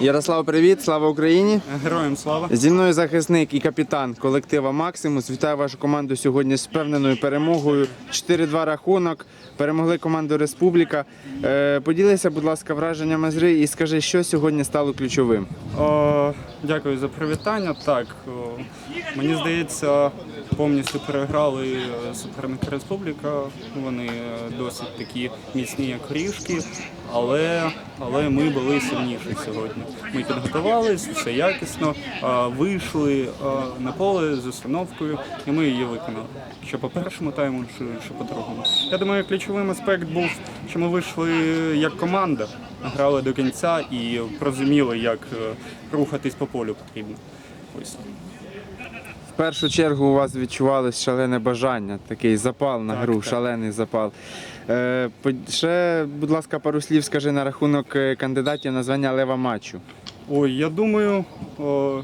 Ярослав, привіт, слава Україні! Героям слава. Зі мною захисник і капітан колектива Максимус. Вітаю вашу команду сьогодні з впевненою перемогою. 4-2 рахунок. Перемогли команду Республіка. Е, поділися, будь ласка, враженнями з гри і скажи, що сьогодні стало ключовим. О, дякую за привітання. Так, мені здається, повністю переграли е, суперника Республіка. Вони е, досить такі міцні, як ріжки, але, але ми були сильніші сьогодні. Ми підготувалися, все якісно, вийшли на поле з установкою, і ми її виконали. Що по першому тайму, що, що по другому. Я думаю, ключовим аспект був, що ми вийшли як команда, грали до кінця і розуміли, як е, рухатись по полю потрібно. Ось. Першу чергу у вас відчувалось шалене бажання, такий запал на Так, гру, так. шалений запал. Е, ще, будь ласка, пару слів скажи на рахунок е, кандидатів на звання лева матчу. Ой, я думаю, о,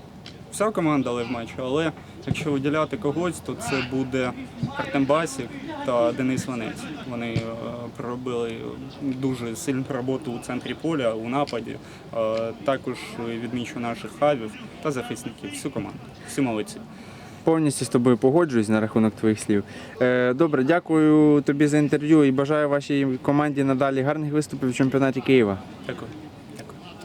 вся команда лев матчу, але якщо виділяти когось, то це буде Артем Басік та Денис Ванець. Вони е, проробили дуже сильну роботу у центрі поля, у нападі. Е, також відмічу наших хавів та захисників, всю команду. Всі молодці. Повністю з тобою погоджуюсь на рахунок твоїх слів. Е, добре, дякую тобі за інтерв'ю і бажаю вашій команді надалі гарних виступів в чемпіонаті Києва. Дякую.